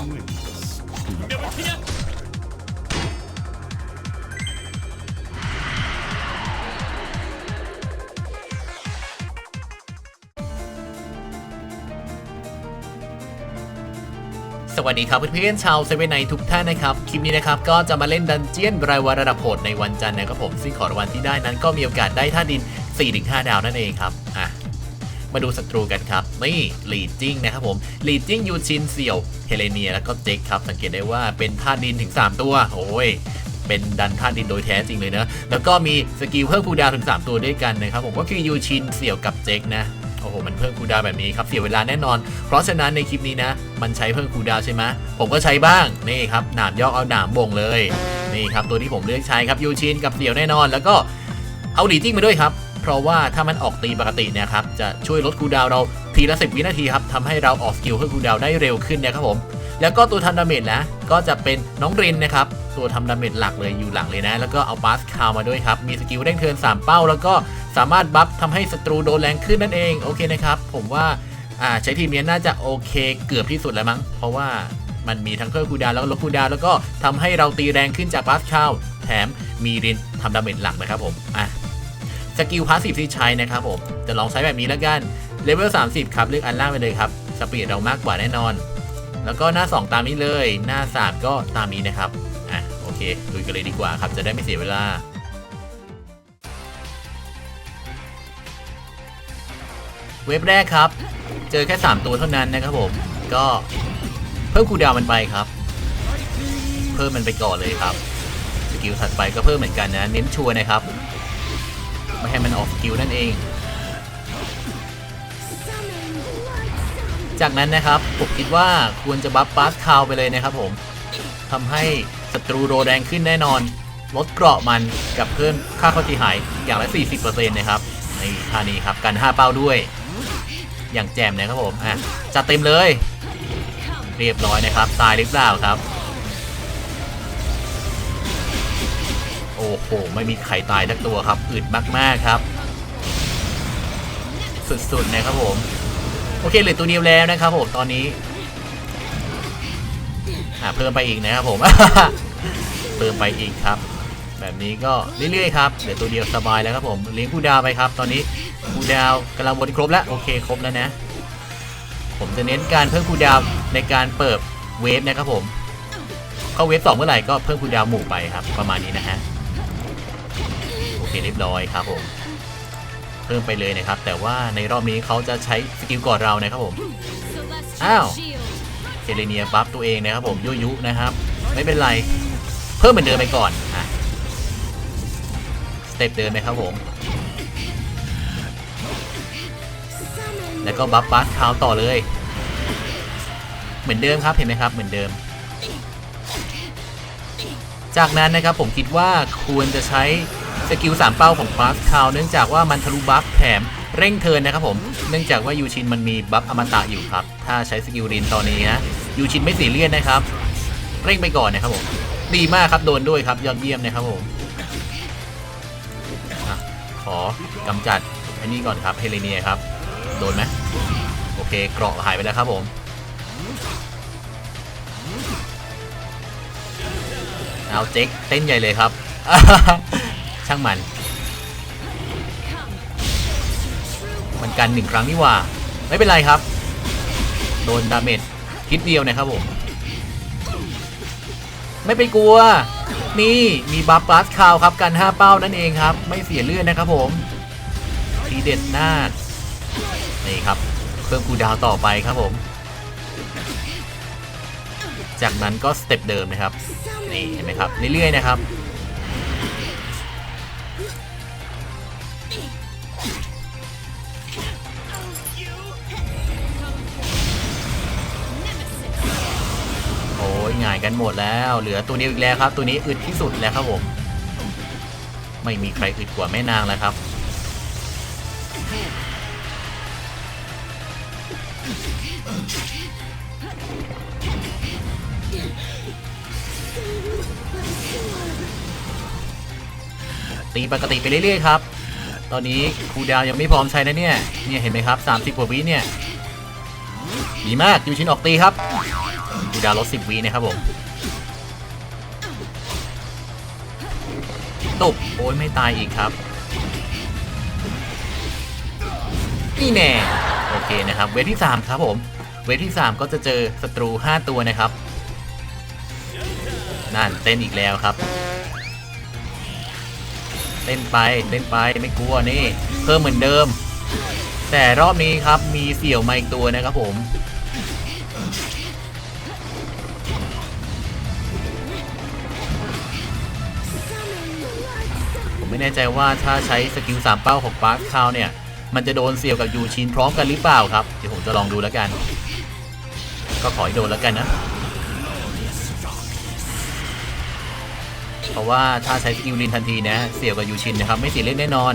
สวัสดีครับเพื่อนๆชาวเซเว่นไนทุกท่านนะครับ คลิปนี้นะครับ ก็จะมาเล่นดันเจียนรายวันระดับโหดในวันจันทร์นะครับผม ซึ่งขอรางวัลที่ได้นั้นก็มีโอกาสได้ท่าดิน 4-5 ดาวนั่นเองครับ มาดูศัตรูกันครับ นี่ลีจิ้งนะครับผมลีจิ้งยูชินเสี่ยวเฮเลเนียแล้วก็เจ็คครับสังเกตได้ว่าเป็นท่าดินถึง 3 ตัวโอ้ยเป็นดันท่าดินโดยแท้จริงเลยนะ แล้วก็มีสกิลเพิ่มคูดาวถึง 3 ตัวด้วยกันนะครับผมก็คือยูชินเสี่ยวกับเจ็คนะโอ้โห มันเพิ่มคูดาวแบบนี้ครับ เสียเวลาแน่นอน เพราะฉะนั้นในคลิปนี้นะ มันใช้เพิ่มคูดาวใช่ไหมผมก็ใช้บ้าง นี่ครับ หนามยอกเอาหนามบ่งเลย นี่ครับ ตัวที่ผมเลือกใช้ครับยูชินกับเสี่ยวแน่นอน แล้วก็เอาหลีจิ้งมาด้วยครับ เพราะว่าถ้ามันออกตีปกติเนะครับจะช่วยลดคูดาวเราทีละ 10 วินาทีครับทำให้เราออกสกิลเพิ่มคูดาวได้เร็วขึ้นนะครับผม แล้วก็ตัวทำดาเมจนะก็จะเป็นน้องรินนะครับตัวทำดาเมจหลักเลยอยู่หลังเลยนะ แล้วก็เอาบาสคาวมาด้วยครับ มีสกิลเร่งเทิน3 เป้า แล้วก็สามารถบัฟทำให้ศัตรูโดนแรงขึ้นนั่นเองโอเคนะครับผมว่าใช้ทีมนี้น่าจะโอเคเกือบที่สุดแล้วมั้ง เพราะว่ามันมีทั้งเพิ่มคูดาวแล้วก็ลดคูดาวแล้วก็ทำให้เราตีแรงขึ้นจากบาสคาวแถมมีรินทำดาเมจหลักนะครับผมอะ สกิลพาสซีฟที่ใช้นะครับผมจะลองใช้แบบนี้แล้วกันเลเวล30 ครับ เลือกอันล่างไปเลยครับ สปีดเรามากกว่าแน่นอน แล้วก็หน้า 2 ตามนี้เลย หน้า 3 ก็ตามนี้นะครับ อะ โอเคลุยกันเลยดีกว่าครับ จะได้ไม่เสียเวลาเว็บแรกครับ เจอแค่ 3 ตัวเท่านั้นนะครับผม ก็เพิ่มคูดาวมันไปครับ เพิ่มมันไปก่อนเลยครับ สกิลถัดไปก็เพิ่มเหมือนกันนะ เน้นชัวร์นะครับ ไม่ให้มันออกสกิลนั่นเอง จากนั้นนะครับผมคิดว่าควรจะบัฟบาสคาวไปเลยนะครับผมทำให้ศัตรูโรแรงขึ้นแน่นอน ลดเกราะมันกับเพิ่มค่าเข้าที่หายอย่างละ 40%นะครับในท่านี้ครับกัน 5 เป้าด้วย อย่างแจ่มนะครับผมอะจัดเต็มเลย เรียบร้อยนะครับตายหรือเปล่าครับ อ้โห ไม่มีใครตายทักตัวครับอึดมากๆครับ สุดๆนะครับผม โอเคเหลือตัวเดียวแล้วนะครับผมตอนนี้อ่าเพิ่มไปอีกนะครับผม เพิ่มไปอีกครับ แบบนี้ก็เรื่อยๆครับเหลือตัวเดียวสบายแล้วครับผมเลี้ยงคูดาวไปครับ ตอนนี้คูดาวกำลังวนครบแล้วโอเคครบแล้วนะ ผมจะเน้นการเพิ่มคูดาวในการเปิดเวฟนะครับผมเข้าเวฟสองเมื่อไหร่ก็เพิ่มคูดาวหมู่ไปครับ ประมาณนี้นะฮะ เคเรียบร้อยครับผมเพิ่มไปเลยนะครับ แต่ว่าในรอบนี้เขาจะใช้สกิลก่อนเรานะครับผมอ้าวเซเลเนียบัฟตัวเองนะครับผมยุยุนะครับ ไม่เป็นไร เพิ่มเหมือนเดิมไปก่อนอะสเต็ปเดิมไหมครับผมแล้วก็บัฟบัฟคาวต่อเลย เหมือนเดิมครับเห็นไหมครับเหมือนเดิม จากนั้นนะครับผมคิดว่าควรจะใช้ สกิล3เป้าของบัฟคาวเนื่องจากว่ามันทะลุบัฟแถมเร่งเทินนะครับผม เนื่องจากว่ายูชินมันมีบัฟอมตะอยู่ครับ ถ้าใช้สกิลรินตอนนี้นะยูชินไม่สีเลียนนะครับ เร่งไปก่อนนะครับผม ดีมากครับโดนด้วยครับยอดเยี่ยมนะครับผมอะขอกำจัดไอันนี้ก่อนครับเฮเลเนียครับ โดนไหมโอเคเกราะหายไปแล้วครับผมเอาเจ๊กเต้นใหญ่เลยครับ ช่างมัน มันกันหนึ่งครั้งนี่หว่า ไม่เป็นไรครับ โดนดาเมจคิดเดียวนะครับผม ไม่ไปกลัว นี่มีบัฟบัสคาวครับกัน5เป้านั่นเองครับ ไม่เสียเลือดนะครับผมทีเด็ดหน้าดนี่ครับเพิ่มคูลดาวน์ต่อไปครับผม จากนั้นก็สเต็ปเดิมนะครับนี่เห็นไหมครับเรื่อยๆนะครับายกันหมดแล้ว เหลือตัวเดียวอีกแล้วครับ ตัวนี้อึดที่สุดแล้วครับผม ไม่มีใครอึดกว่าแม่นางแล้วครับ ตีปกติไปเรื่อยๆครับ ตอนนี้ครูดาวยังไม่พร้อมใช้นะเนี่ย เนี่ยเห็นไหมครับ 30กว่าวิเนี่ย ดีมากยูชินออกตีครับ ดดาวลด10วินะครับผมตบโอ้ยไม่ตายอีกครับนี่แน่โอเคนะครับ เวทที่ 3 ครับผม เวทที่ 3 ก็จะเจอศัตรู 5 ตัวนะครับ นั่นเต้นอีกแล้วครับ เต้นไปเต้นไปไม่กลัวนี่ เพิ่มเหมือนเดิม แต่รอบนี้ครับมีเสี่ยวมาอีกตัวนะครับผม แน่ใจว่าถ้าใช้สกิลสามเป้าของปาร์คคาวเนี่ย มันจะโดนเสี่ยวกับยูชินพร้อมกันหรือเปล่าครับ เดี๋ยวผมจะลองดูแล้วกัน ก็ขอให้โดนแล้วกันนะ เพราะว่าถ้าใช้สกิลลินทันทีนะ เสี่ยวกับยูชินนะครับ ไม่เสียเล่นแน่นอน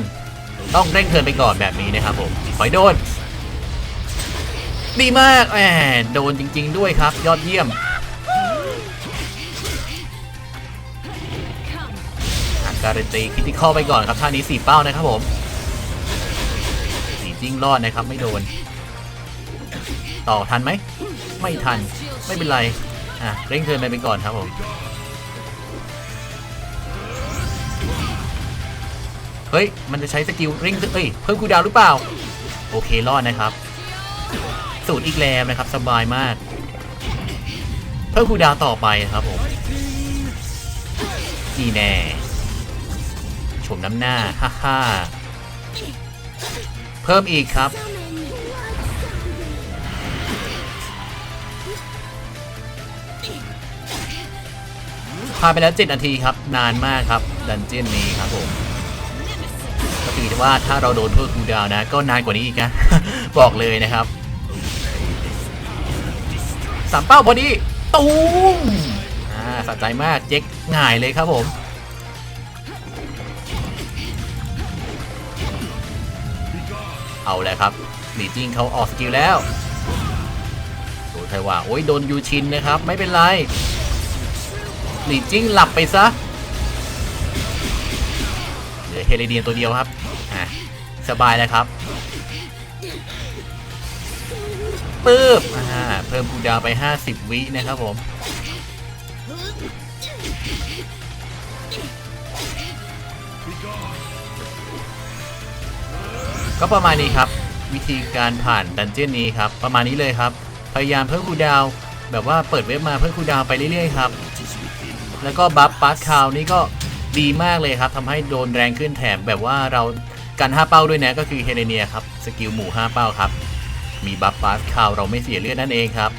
ต้องเร่งเทินไปก่อนแบบนี้นะครับผมขอให้โดน ดีมากแหมโดนจริง ๆ ด้วยครับ ยอดเยี่ยม การันตีคิติคอลไปก่อนครับท่านี้สี่เป้านะครับผมสีจิ้งรอดนะครับไม่โดน ต่อทันไหม ไม่ทันไม่เป็นไร อะเร่งเทินไปไปก่อนครับผมเฮ้ย มันจะใช้สกิลเร่งเอ้ยเพิ่มคูดาวหรือเปล่า โอเครอดนะครับ สูตรอีกแล้วนะครับ สบายมาก เพิ่มคูดาวต่อไปครับผมนี่แน่ ชมน้ำหน้า ฮ่าฮ่าเพิ่มอีกครับพาไปแล้ว 7 นาทีครับ นานมากครับ ดันเจียนนี้ครับผมก็คือว่าถ้าเราโดนเพิ่มคูดาวน์นะ ก็นานกว่านี้อีกนะ บอกเลยนะครับสามเป้าพอดี ตูมอ่าสะใจมากเจ๊กง่ายเลยครับผม เอาแล้วครับหลีจิ้งเขาออกสกิลแล้วดูไทว่าโอ้ยโดนยูชินนะครับ ไม่เป็นไรหลีจิ้งหลับไปซะเหลือเฮเลเดียนตัวเดียวครับอะสบายแล้วครับปึ๊บอ่าเพิ่มคูดาวไป 50 วินะครับผม ก็ประมาณนี้ครับ วิธีการผ่านดันเจี้ยนนี้ครับ ประมาณนี้เลยครับ พยายามเพิ่มคูดาว แบบว่าเปิดเว็บมาเพิ่มคูดาวไปเรื่อยๆครับ แล้วก็บัฟปาร์คาวนี่ก็ดีมากเลยครับทำให้โดนแรงขึ้นแถมแบบว่าเรากัน5เป้าด้วยนะก็คือเฮเลเนียครับสกิลหมู่ 5 เป้าครับ มีบัฟปาร์คาวเราไม่เสียเลือดนั่นเองครับ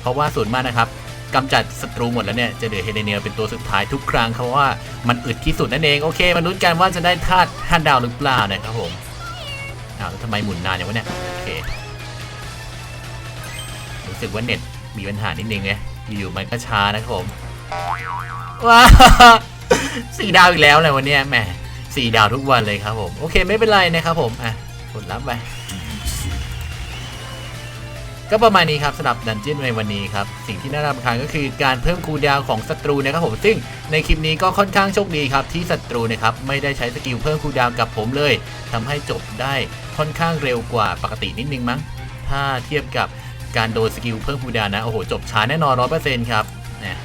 เพราะว่าส่วนมากนะครับกำจัดศัตรูหมดแล้วเนี่ยจะเหลือเฮเลเนียเป็นตัวสุดท้ายทุกครั้งเพราะว่ามันอึดที่สุดนั่นเองโอเคมาลุ้นกันว่าจะได้ธาตุห้าดาวหรือเปล่านะครับผม อ้าวแล้วทำไมหมุนนานอย่างวะเนี่ย โอเค รู้สึกว่าเน็ตมีปัญหานิดนึงไงอยู่ๆมันก็ช้านะครับผม ว้าสี่ดาวอีกแล้วเลยวันนี้แหมสี่ดาวทุกวันเลยครับผม โอเคไม่เป็นไรนะครับผม อะกดรับไป ก็ประมาณนี้ครับสำหรับดันเจี้ยนในวันนี้ครับ สิ่งที่น่ารำคาญก็คือการเพิ่มคูลดาวของศัตรูนะครับผมซึ่งในคลิปนี้ก็ค่อนข้างโชคดีครับที่ศัตรูนะครับไม่ได้ใช้สกิลเพิ่มคูลดาวกับผมเลยทำให้จบได้ค่อนข้างเร็วกว่าปกตินิดนึงมั้ง ถ้าเทียบกับการโดนสกิลเพิ่มคูลดาวนะโอ้โหจบช้าแน่นอนร้อยเปอร์เซ็นต์ครับเนี่ย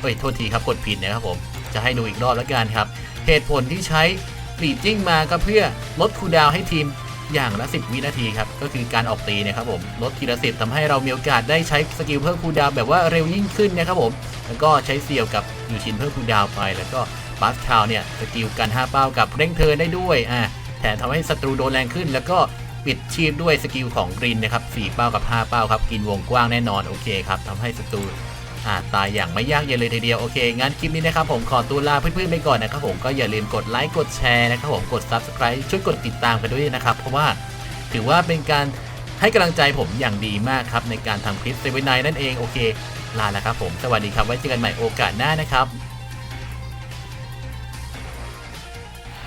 เฮ้ยโทษทีครับกดผิดนะครับผมจะให้ดูอีกรอบแล้วกันครับเหตุผลที่ใช้รีดจิ้งมาก็เพื่อลดคูลดาวให้ทีม อย่างละ 10 วินาทีครับ ก็คือการออกตีนะครับผมลดทีละสิบทำให้เรามีโอกาสได้ใช้สกิลเพิ่มคูลดาวแบบว่าเร็วยิ่งขึ้นนะครับผมแล้วก็ใช้เสี่ยวกับยูชินเพิ่มคูลดาวไป แล้วก็บาสคาวเนี่ยสกิลกัน5เป้ากับเร่งเทินได้ด้วยอ่าแถมทำให้ศัตรูโดนแรงขึ้น แล้วก็ปิดชีพด้วยสกิลของกรีนนะครับ4เป้ากับ 5 เป้าครับกินวงกว้างแน่นอนโอเคครับทำให้ศัตรู อ่าตายอย่างไม่ยากเย็นเลยทีเดียวโอเคงั้นคลิปนี้นะครับผมขอตัวลาเพื่อนๆไปก่อนนะครับผมก็อย่าลืมกดไลค์กดแชร์นะครับผมกด Subscribe ช่วยกดติดตามกันด้วยนะครับ เพราะว่าถือว่าเป็นการให้กำลังใจผมอย่างดีมากครับในการทำคลิปเซเว่นไนนั่นเองโอเคลาแล้วครับผมสวัสดีครับไว้เจอกันใหม่โอกาสหน้านะครับ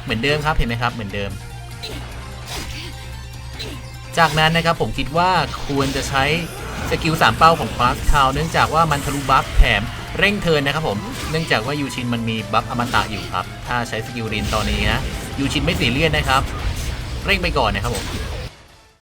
เหมือนเดิมครับเห็นไหมครับเหมือนเดิม จากนั้นนะครับผมคิดว่าควรจะใช้ สกิล3เป้าของคลาสคาวเนื่องจากว่ามันทะลุบัฟแถมเร่งเทินนะครับผม เนื่องจากว่ายูชินมันมีบัฟอมตะอยู่ครับ ถ้าใช้สกิลรินตอนนี้นะยูชินไม่สีเลียนนะครับ เร่งไปก่อนนะครับผม